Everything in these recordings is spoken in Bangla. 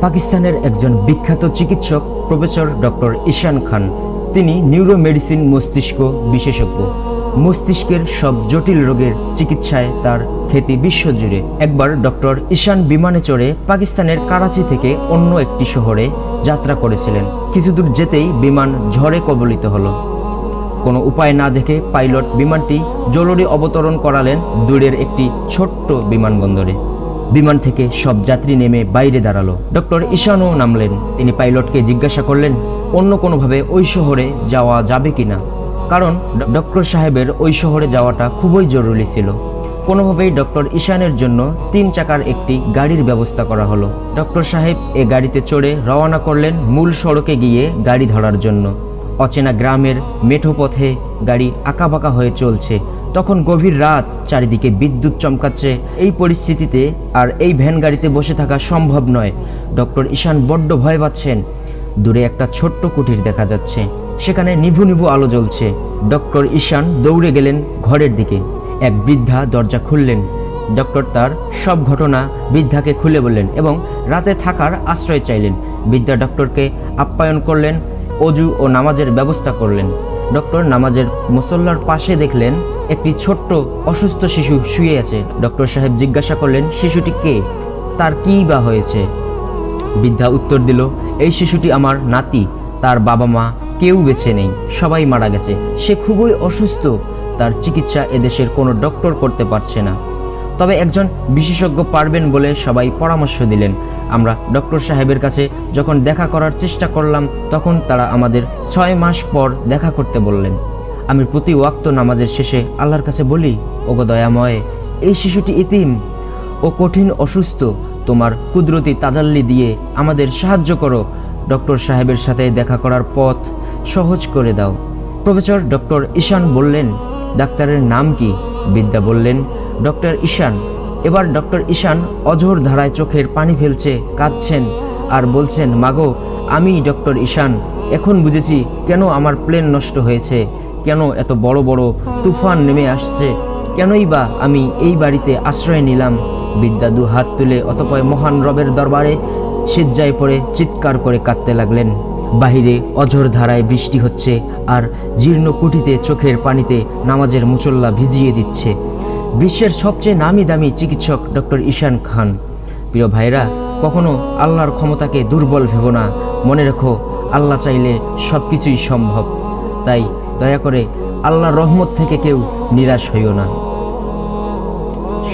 পাকিস্তানের একজন বিখ্যাত চিকিৎসক, প্রফেসর ডক্টর ঈশান খান। তিনি নিউরো মেডিসিন মস্তিষ্ক বিশেষজ্ঞ। মস্তিষ্কের সব জটিল রোগের চিকিৎসায় তার খ্যাতি বিশ্বজুড়ে। একবার ডক্টর ঈশান বিমানে চড়ে পাকিস্তানের করাচি থেকে অন্য একটি শহরে যাত্রা করেছিলেন। কিছুদূর যেতেই বিমান ঝড়ে কবলিত হলো। কোনো উপায় না দেখে পাইলট বিমানটি জরুরি অবতরণ করালেন দূরের একটি ছোট্ট বিমানবন্দরে। বিমান থেকে সব যাত্রী নেমে বাইরে দাঁড়াল। ডক্টর ঈশানও নামলেন। তিনি পাইলটকে জিজ্ঞাসা করলেন, অন্য কোনোভাবে ওই শহরে যাওয়া যাবে কিনা কারণ ডক্টর সাহেবের ওই শহরে যাওয়াটা খুবই জরুরি ছিল। কোনোভাবেই ডক্টর ঈশানের জন্য তিন চাকার একটি গাড়ির ব্যবস্থা করা হলো। ডক্টর সাহেব এ গাড়িতে চড়ে রওনা করলেন মূল সড়কে গিয়ে গাড়ি ধরার জন্য। অচেনা গ্রামের মেঠো পথে গাড়ি আঁকাবাঁকা হয়ে চলছে। তখন গভীর রাত চারিদিকে বিদ্যুৎ চমকাচ্ছে। এই পরিস্থিতিতে আর এই ভ্যান গাড়িতে বসে থাকা সম্ভব নয়। ডক্টর ঈশান বড্ড ভয় পাচ্ছেন। দূরে একটা ছোট্ট কুটির দেখা যাচ্ছে। সেখানে নিভু নিভু আলো জ্বলছে। ডক্টর ঈশান দৌড়ে গেলেন ঘরের দিকে। এক বৃদ্ধা দরজা খুললেন। ডক্টর তার সব ঘটনা বৃদ্ধাকে খুলে বললেন এবং রাতে থাকার আশ্রয় চাইলেন। বৃদ্ধা ডক্টরকে আপ্যায়ন করলেন, অজু ও নামাজের ব্যবস্থা করলেন। ডক্টর নামাজের মুসল্লার পাশে দেখলেন একটি ছোট্ট অসুস্থ শিশু শুয়ে আছে। ডক্টর সাহেব জিজ্ঞাসা করলেন, শিশুটি কে? তার কী বা হয়েছে? বৃদ্ধা উত্তর দিল, এই শিশুটি আমার নাতি। তার বাবা মা কেউ বেছে নেই। সবাই মারা গেছে। সে খুবই অসুস্থ। তার চিকিৎসা এদেশের কোনো ডক্টর করতে পারছে না। তবে একজন বিশেষজ্ঞ পারবেন বলে সবাই পরামর্শ দিলেন। আমরা ডক্টর সাহেবের কাছে যখন দেখা করার চেষ্টা করলাম, তখন তারা আমাদের ছয় মাস পর দেখা করতে বললেন। আমি প্রতি ওয়াক্ত নামাজের শেষে আল্লাহর কাছে বলি, ওগো দয়াময়, এই শিশুটি ইতিম। ও কঠিন অসুস্থ। তোমার কুদরতি তাজাল্লি দিয়ে আমাদের সাহায্য করো। ডক্টর সাহেবের সাথে দেখা করার পথ সহজ করে দাও। প্রফেসর ডক্টর ঈশান বললেন, ডাক্তারের নাম কি? বিদ্যা বললেন ডক্টর ঈশান। এবার ডক্টর ঈশান অঝোর ধারায় চোখের পানি ফেলছে, কাঁদছেন আর বলছেন, মাগো, আমি ডক্টর ঈশান। এখন বুঝেছি কেন আমার প্লেন নষ্ট হয়েছে, কেন এত বড় বড় তুফান নেমে আসছে, কেনই বা আমি এই বাড়িতে আশ্রয় নিলাম। বিদ্যা দু হাত তুলে অতপয় মহান রবের দরবারে সিজ্জায় পড়ে চিৎকার করে কাঁদতে লাগলেন। বাহিরে অঝোর ধারায় বৃষ্টি হচ্ছে আর জীর্ণ কুটিতে চোখের পানিতে নামাজের মুচল্লা ভিজিয়ে দিচ্ছে। বিশ্বের সবচেয়ে নামি দামি চিকিৎসক ডক্টর ঈশান খান। প্রিয় ভাইরা কখনো আল্লাহর ক্ষমতাকে দুর্বল ভেবো না। মনে রেখো, আল্লাহ চাইলে সব কিছুই সম্ভব। তাই দয়া করে আল্লাহর রহমত থেকে কেউ নিরাশ হইও না।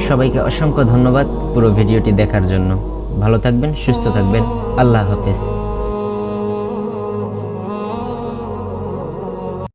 সবাইকে অসংখ্য ধন্যবাদ পুরো ভিডিওটি দেখার জন্য। ভালো থাকবেন, সুস্থ থাকবেন। আল্লাহ হাফেজ।